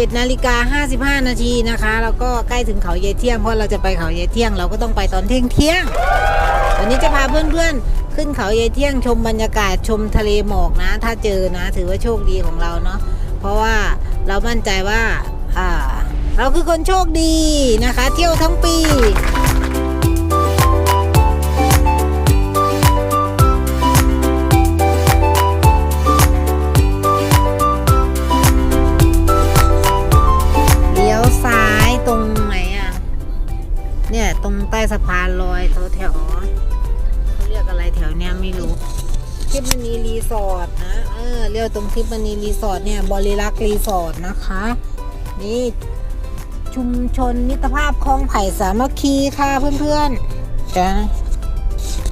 11นาฬิกา55 นาทีนะคะ แล้วก็ใกล้ถึงเขาเยายเที่ยงเพราะเราจะไปเขาเยายเที่ยง เราก็ต้องไปตอนเที่ยงเที่ยงวันนี้จะพาเพื่อนๆ ขึ้นเขาเยายเที่ยงชมบรรยากาศชมทะเลหมอกนะ ถ้าเจอนะถือว่าโชคดีของเราเนาะเพราะว่าเรามั่นใจว่า อ่า เราคือคนโชคดีนะคะ เที่ยวทั้งปี ใต้สะพานลอยแถวแถวเขาเรียกอะไรแถวเนี้ยไม่รู้ทิพมณีรีสอร์ทนะเออเรียกตรงทิพมณีรีสอร์ทเนี่ยบริรักษ์รีสอร์ทนะคะ นี่ชุมชนมิตรภาพคลองไผ่สามัคคีค่ะเพื่อนๆจ้ะ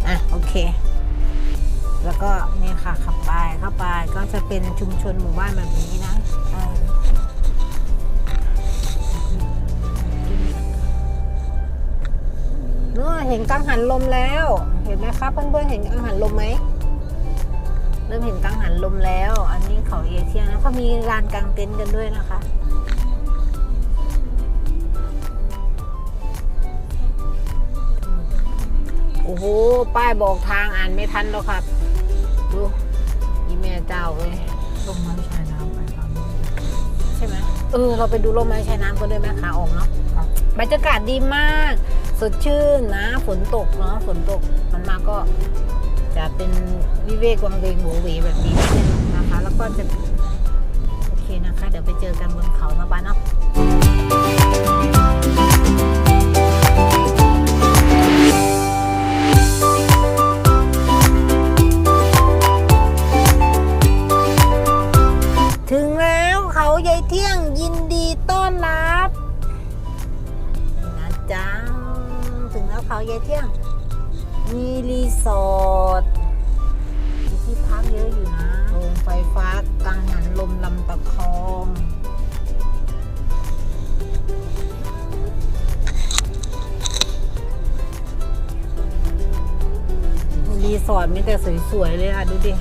อะโอเค แล้วก็เนี่ยค่ะขับไปเข้าไปก็จะเป็นชุมชนหมู่บ้านแบบนี้นะ เออเนอะเห็นกังหันลมแล้ว เห็นไหมครับเพื่อนๆเห็นกังหันลมไหมเริ่มเห็นกังหันลมแล้ว อันนี้เขาเอเชียนะเขามีลานกางเต็นท์กันด้วยนะคะโอ้โหป้ายบอกทางอ่านไม่ทันแล้วครับดูอีแม่เจ้าเอ้ยลงไม้ชายน้ำไปตามนี้ใช่ไหมเออเราไปดูร่มไม้ชายน้ำกันด้วยไหมขาออกเนาะครับบรรยากาศดีมาก สดชื่นนะฝนตกเนาะฝนตกมันมาก็จะเป็นวิเวกวังเวงโหวเวแบบนี้นิดนึงนะคะ แล้วก็จะโอเคนะคะ เดี๋ยวไปเจอกันบนเขานะบ้านเนาะถึงแล้วเขาใหญ่เที่ยง เขาใหญ่เที่ยง มีรีสอร์ทมีที่พักเยอะอยู่นะโรงไฟฟ้ากังหันลมลำตะคองรีสอร์ทมีแต่สวยๆเลยอะ ดูดิ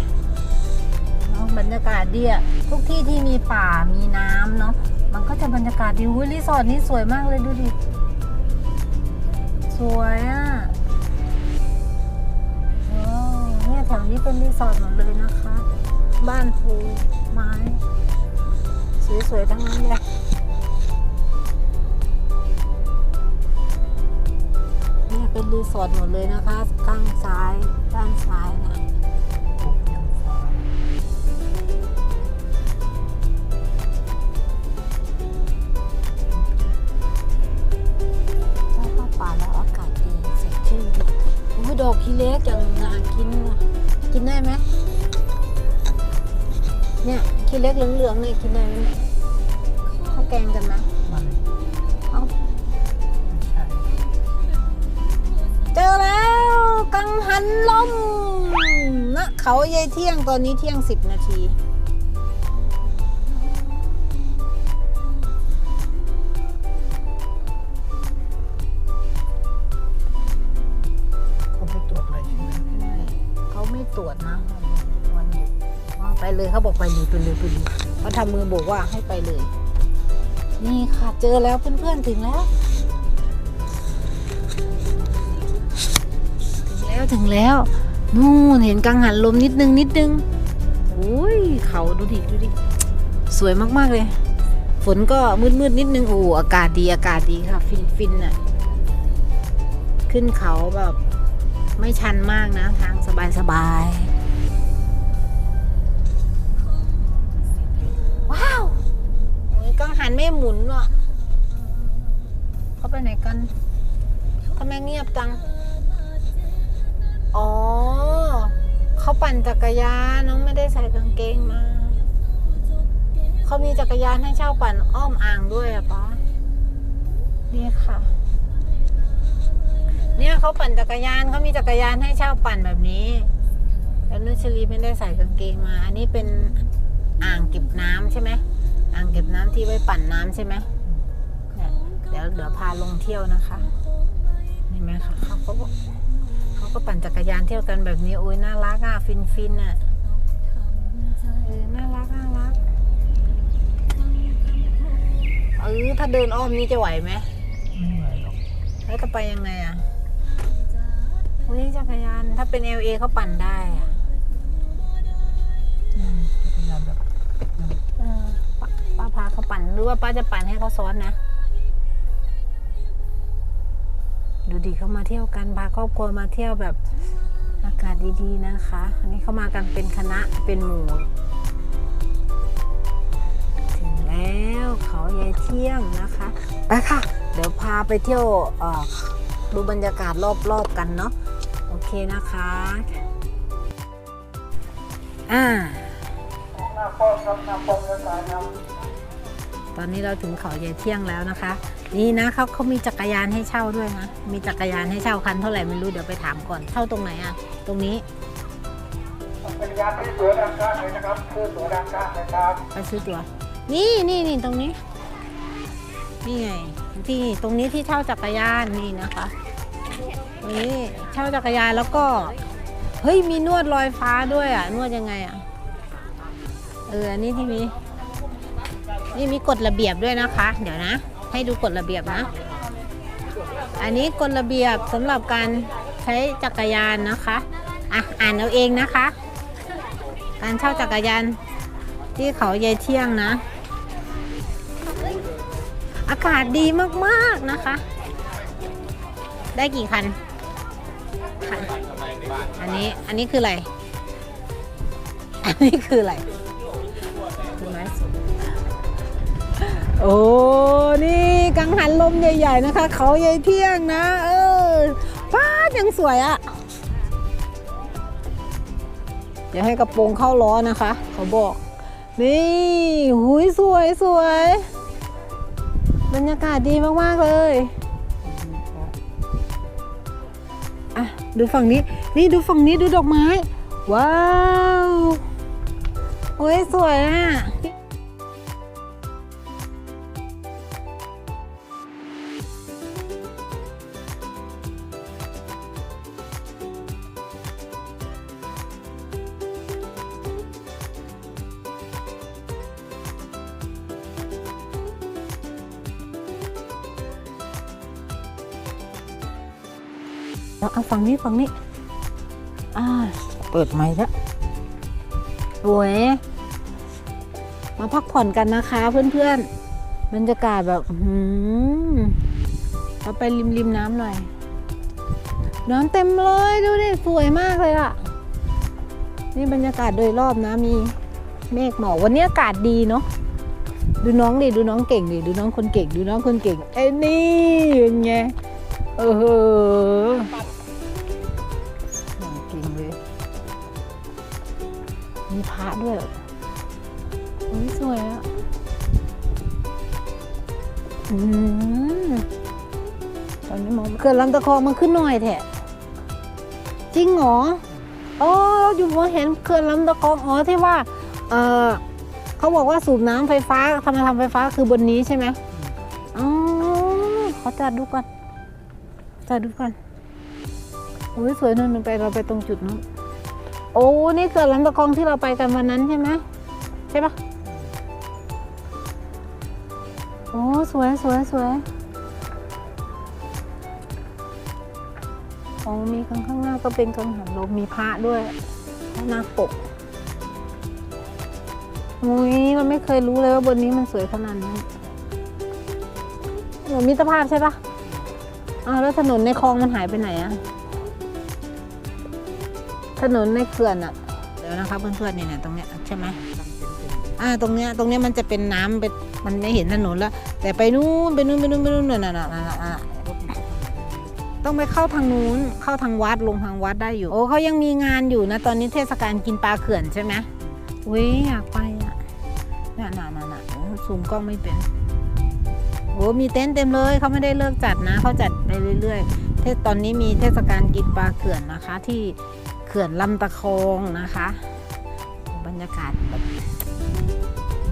เนาะบรรยากาศดีอะทุกที่ที่มีป่ามีน้ำเนาะมันก็จะบรรยากาศดีอุ้ยรีสอร์ทนี่สวยมากเลยดูดิ สวยอะว้าวเนี่ยแถวนี้เป็นรีสอร์ทหมดเลยนะคะ บ้านฟูไม้ สวยๆทั้งนั้นเลยเนี่ยเป็นรีสอร์ทหมดเลยนะคะ ข้างซ้ายด้านซ้ายนะ ล็กเหลืองๆเนี่ยกินได้ไหมเนี่ยเขาแกงกันไหมมันเอาไม่ใช่เจอแล้วกังหันลมณเขายายเที่ยงตอนนี้เที่ยงสิบนาทีเขาไปตรวจอะไรใช่ไหมไม่เขาไม่ตรวจนะวันหยุดเอา ไปเลยเขาบอกไปเลยไปเลยไปเลยเขาทำมือโบอกว่าให้ไปเลย นี่ค่ะเจอแล้วเพื่อนๆถึงแล้ว ถึงแล้วถึงแล้วนู่นเห็นกังหันลมนิดนึงนิดนึงอุ้ยเขาดูดิดูดิสวยมากๆเลย ฝนก็มืดๆนิดนึงโอ้อากาศดีอากาศดีค่ะ ฟินฟินๆน่ะขึ้นเขาแบบไม่ชันมากนะ ทางสบายสบายๆ หันไม่หมุนว่ะเขาไปไหนกันทำไมเงียบจัง อ๋อ เขาปั่นจักรยานน้องไม่ได้ใส่กางเกงมา เขามีจักรยานให้เช่าปั่นอ้อมอ่างด้วยอะป้านี่ค่ะ เนี่ยเขาปั่นจักรยานเขามีจักรยานให้เช่าปั่นแบบนี้ แล้วนุชลีไม่ได้ใส่กางเกงมา อันนี้เป็นอ่างเก็บน้ำใช่ไหม อ่างเก็บน้ำที่ไว้ปั่นน้ำใช่ไหมเนี่ยเดี๋ยวเดี๋ยวพาลงเที่ยวนะคะเห็นไหมคะเขาก็บอกเขาก็ปั่นจักรยานเที่ยวกันแบบนี้โอ้ยน่ารักอะฟินฟินๆอะเออน่ารักน่ารักอถ้าเดินอ้อมนี่จะไหวไหม ไม่ไหวหรอกแล้วจะไปยังไงอะ อุ้ยจักรยาน ถ้าเป็น LA เขาปั่นได้อะ หรือว่าป้าจะปั่นให้เขาซ้อนนะ ดูดีเขามาเที่ยวกันพาครอบครัวมาเที่ยวแบบอากาศดีๆนะคะ อันนี้เขามากันเป็นคณะเป็นหมู่ถึงแล้วเขายายเที่ยงนะคะไปค่ะ เดี๋ยวพาไปเที่ยวดูบรรยากาศรอบๆกันเนาะโอเคนะคะอ่า ตอนนี้เราถึงเขาใหญ่เที่ยงแล้วนะคะ นี่นะเขาเขามีจักรยานให้เช่าด้วยนะ มีจักรยานให้เช่าคันเท่าไหร่ไม่รู้เดี๋ยวไปถามก่อนเช่าตรงไหนอะตรงนี้เป็นยานที่สวยด้านข้างเลยนะครับคือสวยด้านข้างเลยครับไปซื้อตัวนี่นี่นี่ตรงนี้นี่ไงที่ตรงนี้ที่เช่าจักรยานนี่นะคะนี่เช่าจักรยานแล้วก็เฮ้ยมีนวดลอยฟ้าด้วยอะนวดยังไงอะเอออันนี้ที่มี นี่มีกฎระเบียบด้วยนะคะ เดี๋ยวนะ ให้ดูกฎระเบียบนะ อันนี้กฎระเบียบสำหรับการใช้จักรยานนะคะอะอ่านเอาเองนะคะ การเช่าจักรยานที่เขายายเที่ยงนะ อากาศดีมาก ๆ นะคะ ได้กี่คันคัน อันนี้ อันนี้คืออะไร อันนี้คืออะไร โอ้ นี่กังหันลมใหญ่ ๆ นะคะ เขายายเที่ยงนะ เออฟ้ายังสวยอะเดี๋ยวให้กระโปรงเข้าล้อนะคะ เขาบอก นี่หุยสวยสวยบรรยากาศดีมาก ๆ เลยอะดูฝั่งนี้ นี่ดูฝั่งนี้ดูดอกไม้ ว้าว โอ้ยสวยอะ ฝั่งนี้ฝั่งนี้อ่าเปิดไม้แล้วโอ้ยมาพักผ่อนกันนะคะเพื่อนๆบรรยากาศแบบอื้อหือเราไปริมริมน้ำหน่อยน้ำเต็มเลยดูดิสวยมากเลยอะนี่บรรยากาศโดยรอบนะมีเมฆหมอกวันนี้อากาศดีเนาะดูน้องดิดูน้องเก่งดิดูน้องคนเก่ง ดูน้องคนเก่งเอ้ยนี่เป็นไงเออ ด้วยโอ้ยสวยอะอืมตอนนี้มองเกิดลำตะคองมันขึ้นหน่อยแท้จริงเหรออ๋อเราอยู่มาเห็นเขื่อนลำตะคองอ๋อที่ว่า เออเขาบอกว่าสูบน้ำไฟฟ้าทำมาทำไฟฟ้าคือบนนี้ใช่ไหมอ๋อเขาจัดดูก่อนจัดดูก่อนโอ้ยสวยนั่นไปเราไปตรงจุดนู้น โอ้ นี่เกิดลำตะคองที่เราไปกันวันนั้นใช่ไหมใช่ปะโอ้ สวยสวยสวยโอ้มีข้างข้างหน้าก็เป็นกังหันลมมีพระด้วยพระนาปกอุ้ยเราไม่เคยรู้เลยว่าบนนี้มันสวยขนาดนี้โอ้มิตรภาพใช่ปะอ้าวแล้วถนนในคลองมันหายไปไหนอะ ถนนในเขื่อนอะเดี๋ยวนะคะเพื่อนๆเนี่ยเนี่ยตรงเนี้ยใช่ไหมอ่าตรงเนี้ยตรงเนี้ยมันจะเป็นน้ำเป็นมันไม่เห็นถนนแล้ว แต่ไปนู่นไปนู่นไปนู่นไปนู่นน่ะน่ะน่ะน่ะน่ะต้องไปเข้าทางนู้นเข้าทางวัดลงทางวัดได้อยู่ โอ้เขายังมีงานอยู่นะ ตอนนี้เทศกาลกินปลาเขื่อนใช่ไหมอุ้ยอยากไปอะน่ะน่ะน่ะน่ะซูมกล้องไม่เป็นโอ้มีเต็นท์เต็มเลยเขาไม่ได้เลิกจัดนะเขาจัดไปเรื่อยๆเทศตอนนี้มีเทศกาลกินปลาเขื่อนนะคะที่ ขื่อนลำตะคองนะคะ บรรยากาศแบบอื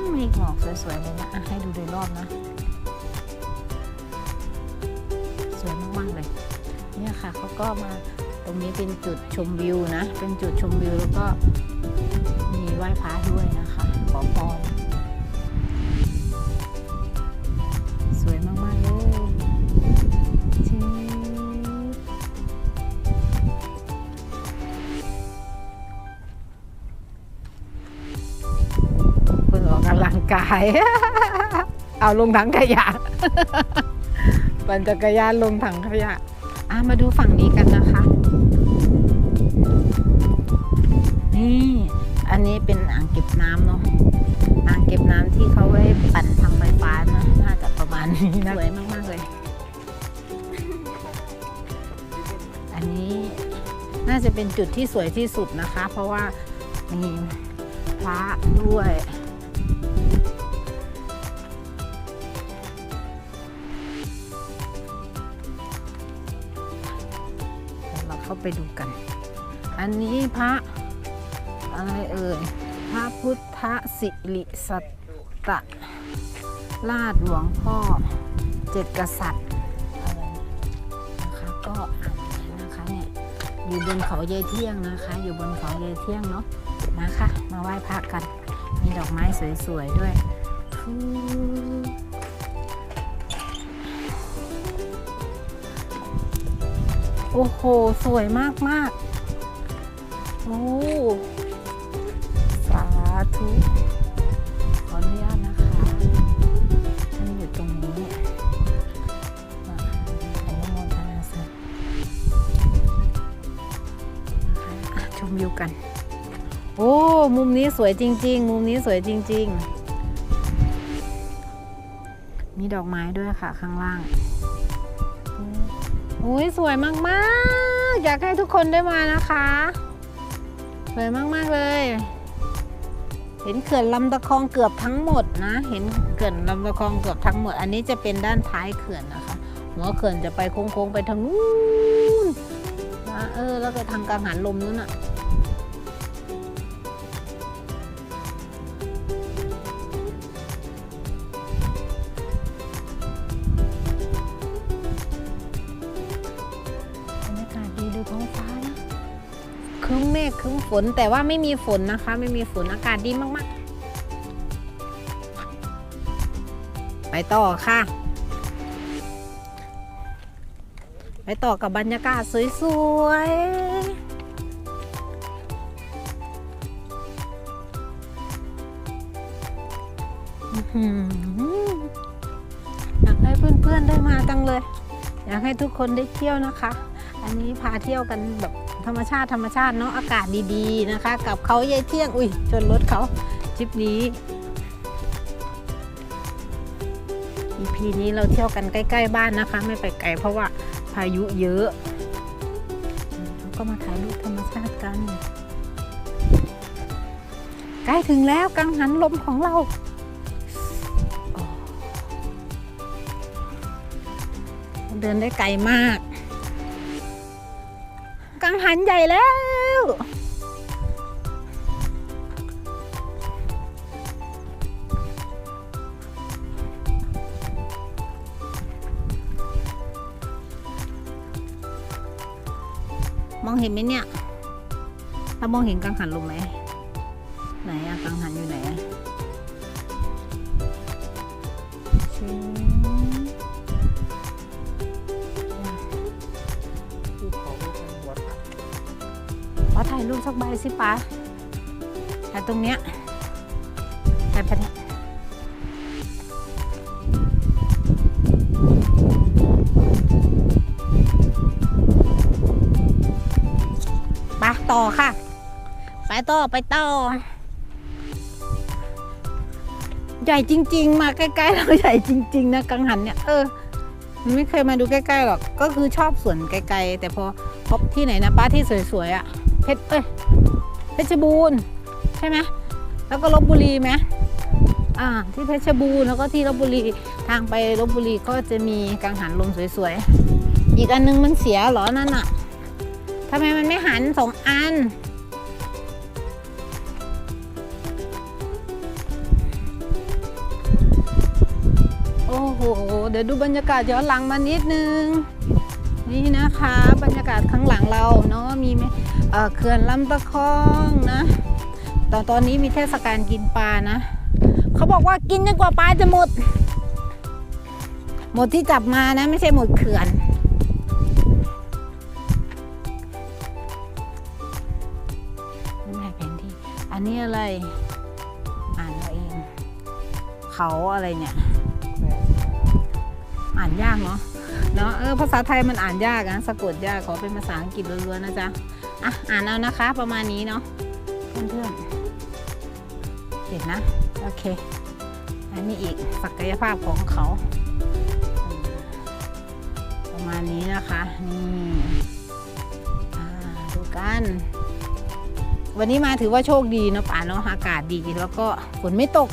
มเมฆหมอกสวยๆเลยนะให้ดูโดยรอบนะ สวยมากๆเลยเนี่ยค่ะเขาก็มาตรงนี้เป็นจุดชมวิวนะ เป็นจุดชมวิวแล้วก็มีไหว้พระด้วยนะคะขอพราย เอาลงถังขยะปั่นจักรยานลงถังขยะอะมาดูฝั่งนี้กันนะคะ นี่ อันนี้เป็นอ่างเก็บน้ำเนาะ อ่างเก็บน้ำที่เขาไว้ปั่นทำไฟฟ้านะน่าจะประมาณนี้นะสวยมากๆเลย อันนี้น่าจะเป็นจุดที่สวยที่สุดนะคะ เพราะว่ามีพระด้วย เข้าไปดูกัน อันนี้พระอะไรเอ่ย พระพุทธสิริสัตตะราชหลวงพ่อเจ็ดกษัตริย์นะคะก็อ่านนะคะเนี่ยอยู่บนเขาเยายเที่ยงนะคะ อยู่บนเขาเยายเที่ยงเนาะมาค่ะ มาไหว้พระกัน มีดอกไม้สวยๆด้วย อ้โห สวยมากๆโอ้ สาธุ ขออนุญาตนะคะท่านอยู่ตรงนี้มาอนุโมทนาสาธุนะคะชมวิวกัน โอ้ มุมนี้สวยจริง ๆ มุมนี้สวยจริง ๆ มีดอกไม้ด้วยค่ะข้างล่าง โอ้ยสวยมากๆ อยากให้ทุกคนได้มานะคะ สวยมากๆเลย เห็นเขื่อนลำตะคองเกือบทั้งหมดนะ เห็นเขื่อนลำตะคองเกือบทั้งหมด อันนี้จะเป็นด้านท้ายเขื่อนนะคะหัวเขื่อนจะไปโค้งๆไปทางนู้นนะเออแล้วก็ทางกังหันลมนู้นอะบ ครึ้มฝนแต่ว่าไม่มีฝนนะคะ ไม่มีฝนอากาศดีมากๆ ไปต่อค่ะ ไปต่อกับบรรยากาศสวยๆอื้อหืออยากให้เพื่อนๆได้มาจังเลย อยากให้ทุกคนได้เที่ยวนะคะ อันนี้พาเที่ยวกันแบบ ธรรมชาติธรรมชาติเนาะอากาศดีๆนะคะ กับเขาเยายเที่ยงอุ้ยชนรถเขาทริปนี้ EP นี้เราเที่ยวกันใกล้ ๆ บ้านนะคะ ไม่ไปไกลเพราะว่าพายุเยอะเราก็มาถ่ายรูปธรรมชาติกัน ใกล้ถึงแล้วกังหันลมของเราเดินได้ไกลมาก งหันใหญ่แล้ว มองเห็นไหมเนี่ยเรามองเห็นกังหันลมไหมไหนอะกังหันอยู่ ถ่ายรูปสักใบสิป้าถ่ายตรงเนี้ยถ่ายไปเนี่ยไปต่อค่ะ ไปต่อไปต่อ ใหญ่จริง ๆ มาใกล้ๆเราใหญ่จริง ๆ นะกังหันเนี่ยเออมันไม่เคยมาดูใกล้ๆหรอก ก็คือชอบสวนไกลๆ แต่พอพบที่ไหนนะป้าที่สวยๆอะ่ะ เพชรเอ้ยเพชรบูรณ์ใช่ไหมแล้วก็ลบบุรีไหมอ่าที่เพชรบูรณ์แล้วก็ที่ลบบุรีทางไปลบบุรีก็จะมีกังหันลมสวยๆ อีกอันนึงมันเสียหรอนั่นอะทำไมมันไม่หันสองอัน โอ้โห เดี๋ยวดูบรรยากาศย้อนหลังมานิดนึง นี่นะคะ บรรยากาศข้างหลังเราเนาะมีไหม เออเขื่อนลำตะคองนะตอนตอนนี้มีเทศกาลกินปลานะ เขาบอกว่ากินจนกว่าปลาจะหมด หมดที่จับมานะ ไม่ใช่หมดเขื่อนนี่แผนที่อันนี้อะไร อ่านเอาเอง เขาอะไรเนี่ย อ่านยากเนาะเนาะเออภาษาไทยมันอ่านยากนะสะกดยากขอเป็นภาษาอังกฤษล้วนๆนะจ๊ะ อะอ่านเอานะคะประมาณนี้เนาะเพื่อนๆเห็นนะ โอเค อันนี้อีกศักยภาพของเขา ประมาณนี้นะคะนี่ดูกัน วันนี้มาถือว่าโชคดีเนาะป่าเนาะอากาศดีแล้วก็ฝนไม่ตก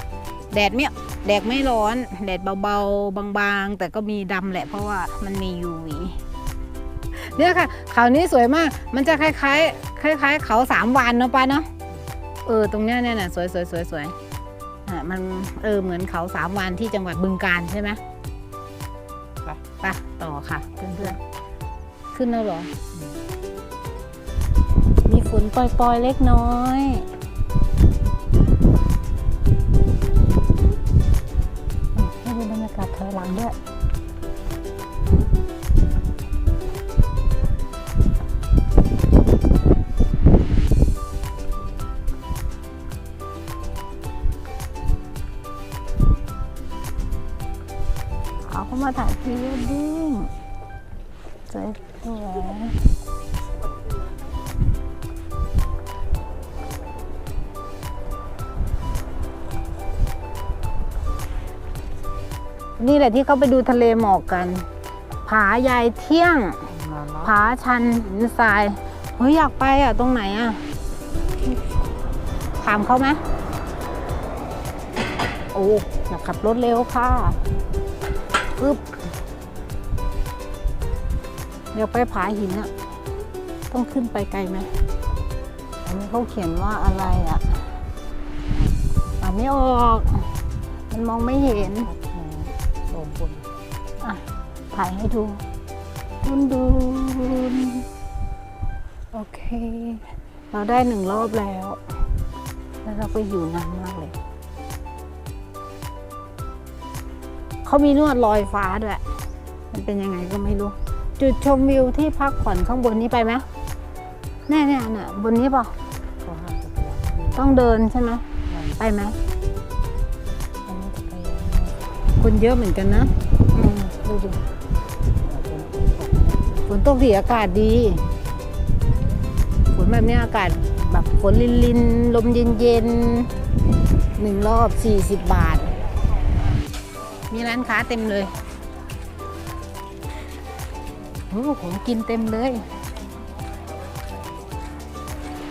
แดดไม่แดดไม่ร้อน แดดเบาๆ บางๆ แต่ก็มีดำแหละเพราะว่ามันมี UV เนี่ยค่ะ เขานี้สวยมาก มันจะคล้ายๆคล้าย ๆ เขาสามวันเนาะป้าเนาะ เออ ตรงเนี้ยเนี่ยนะสวยสวยสวยสวยอะมันเออเหมือนเขาสามวันที่จังหวัดบึงกาฬใช่ไหมไปไปต่อค่ะเพื่อนๆ ขึ้นแล้วเหรอ มีฝนปล่อยๆเล็กน้อยให้ดูบรรยากาศถอยหลังด้วย เขามาถ่ายพรีเวดดิ้งสวยสวยนี่แหละที่เขาไปดูทะเลหมอกกัน ผายายเที่ยง ผาชันหินทราย เฮ้ย อยากไปอะ ตรงไหนอะ ถามเขาไหมโอ้ อยากขับรถเร็วค่ะ ปึ๊บ เดี๋ยวไปผาหินอะต้องขึ้นไปไกลไหม อันนี้เขาเขียนว่าอะไรอะอ่านไม่ออก มันมองไม่เห็นโสมบนอะถ่ายให้ดูดุนดุนโอเค เราได้หนึ่งรอบแล้ว แล้วเราก็อยู่นานมากเลย เขามีนวดลอยฟ้าด้วย มันเป็นยังไงก็ไม่รู้ จุดชมวิวที่พักผ่อนข้างบนนี้ไปไหมแน่ๆเนี่ยบนนี้เปล่ะก็ห้าสิบล้านต้องเดินใช่ไหมไปไหมอันนี้จะไปคนเยอะเหมือนกันนะอืมดูดิฝนตกดีอากาศดีฝนแบบเนี้ยอากาศแบบฝนลินลินๆลมเย็นเย็นๆหนึ่งรอบสี่สิบบาท มีร้านค้าเต็มเลยโอ้ของกินเต็มเลย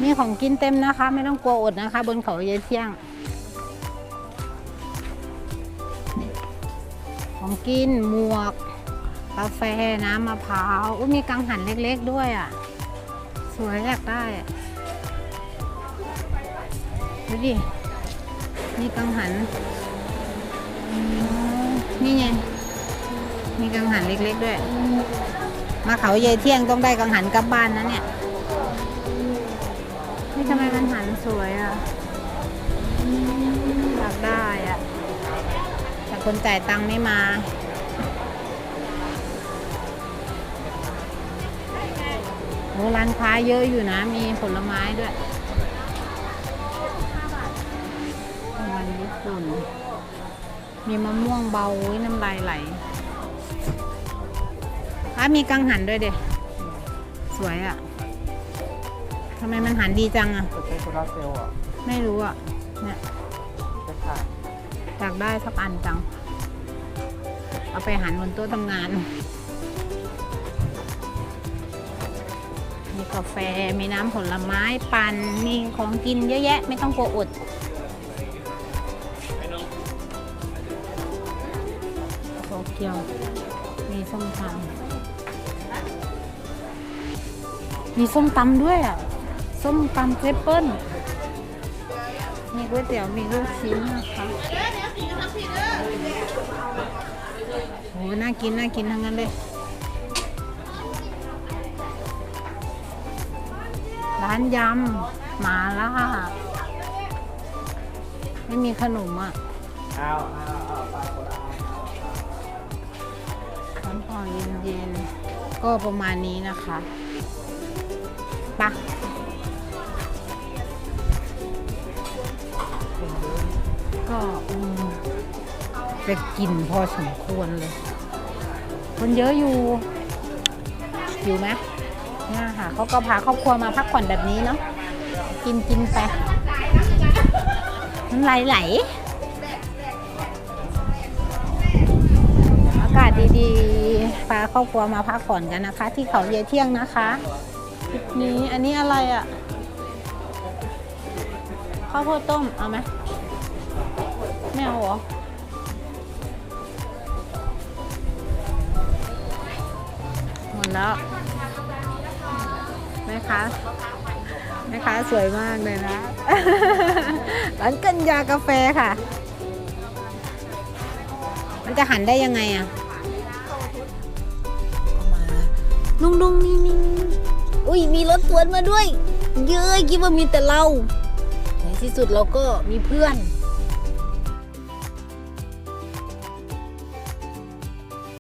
มีของกินเต็มนะคะ ไม่ต้องกลัวอดนะคะ บนเขาเยายเที่ยง ของกินหมวก กาแฟน้ำมะพร้าวอุ๊ยมีกังหันเล็กๆด้วยอะ สวยอยากได้ดูดิมีกังหันอ นี่ไง มีกังหันเล็กๆด้วย มาเขาเยายเที่ยงต้องได้กังหันกลับบ้านนะเนี่ย นี่ทำไมกังหันสวยอะอยากได้อะ แต่คนจ่ายตังค์ไม่มาโอ้ร้านค้าเยอะอยู่นะ มีผลไม้ด้วยมันญี่ปุ่น มีมะม่วงเบาอุ๊ยน้ำลายไหลอะมีกังหันด้วยเด็สวยอะ่ะทำไมมันหันดีจังอะ่ะจะใช้โซลาร์เซลล์อะไม่รู้อะ่ะเนี่ยจะถ่ายอยากได้สักอันจัง เอาไปหันบนโต๊ะทำงาน มีกาแฟมีน้ำผลไม้ปั่นมีของกินเยอะแยะ ไม่ต้องกลัวอด เกียว มีส้มตำมีส้มตำด้วยอะ ส้มตำเทปเปิ้ล มีก๋วยเตี๋ยวมีลูกชิ้นนะคะโหน่ากิน น่ากินทั้งนั้นเลย ร้านยำหมาล่า ไม่มีขนมอะ เอาเอาเอาไปคนละ ร้อนพอเย็นๆ ก็ประมาณนี้นะคะปะก็จะกินพอสมควรเลย คนเยอะอยู่อยู่ไหมเนี่ยค่ะเขาก็พาครอบครัวมาพักผ่อนแบบนี้เนาะกินกินไปน้ำลายไหล ครอบครัวมาพักผ่อนกันนะคะ ที่เขาเยเที่ยงนะคะคลิปนี้อันนี้อะไรอะ่ะข้าวโพดต้มเอาไหมไม่เอาหรอหมดแล้วแม่ค้าแม่ค้าสวยมากเลยนะร้านกัญญากาแฟค่ะ มันจะหันได้ยังไงอะ ลุงลุงนี่นี่อุ้ยมีรถสวนมาด้วย เยอะคิดว่ามีแต่เราในที่สุดเราก็มีเพื่อน